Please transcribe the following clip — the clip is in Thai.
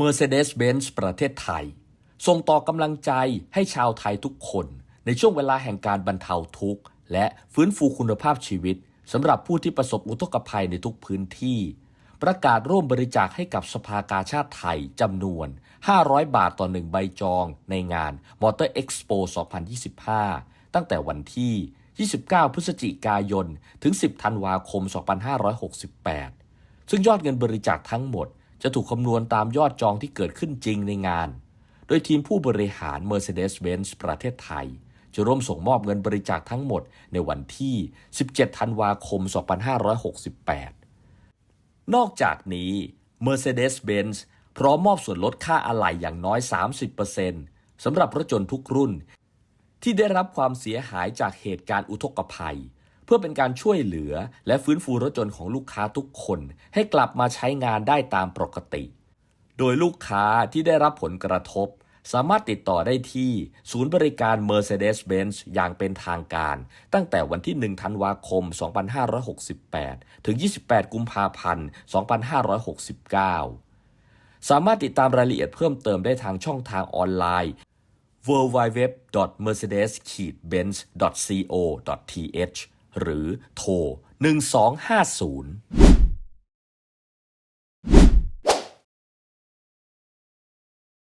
Mercedes-Benz ประเทศไทย ส่งต่อกำลังใจให้ชาวไทยทุกคน ในช่วงเวลาแห่งการบรรเทาทุกข์ และฟื้นฟูคุณภาพชีวิตสำหรับผู้ที่ประสบอุทกภัยในทุกพื้นที่ ประกาศร่วมบริจาคให้กับสภากาชาติไทยจำนวน 500 บาทต่อหนึ่งใบจองในงาน Motor Expo 2025 ตั้งแต่วันที่ 29 พฤศจิกายน ถึง 10 ธันวาคม 2568 ซึ่งยอดเงินบริจาคทั้งหมด จะถูกคำนวณตามยอดจองที่เกิดขึ้นจริงในงาน โดยทีมผู้บริหาร Mercedes-Benz ประเทศไทย จะร่วมส่งมอบเงินบริจาคทั้งหมดในวันที่ 17 ธันวาคม 2568 นอกจากนี้ Mercedes-Benz พร้อมมอบส่วนลดค่าอะไหล่อย่างน้อย 30%สำหรับรถยนต์ทุกรุ่น ที่ได้รับความเสียหายจากเหตุการณ์อุทกภัย พื่อเป็นการช่วยเหลือ และฟื้นฟูรถยนต์ของลูกค้าทุกคน ให้กลับมาใช้งานได้ตามปกติ โดยลูกค้าที่ได้รับผลกระทบ สามารถติดต่อได้ที่ ศูนย์บริการ Mercedes-Benz อย่างเป็นทางการ ตั้งแต่วันที่ 1 ธันวาคม 2568 ถึง 28 กุมภาพันธ์ 2569สามารถติดตามรายละเอียดเพิ่มเติมได้ทางช่องทางออนไลน์ www.mercedes-benz.co.th หรือโทร 1250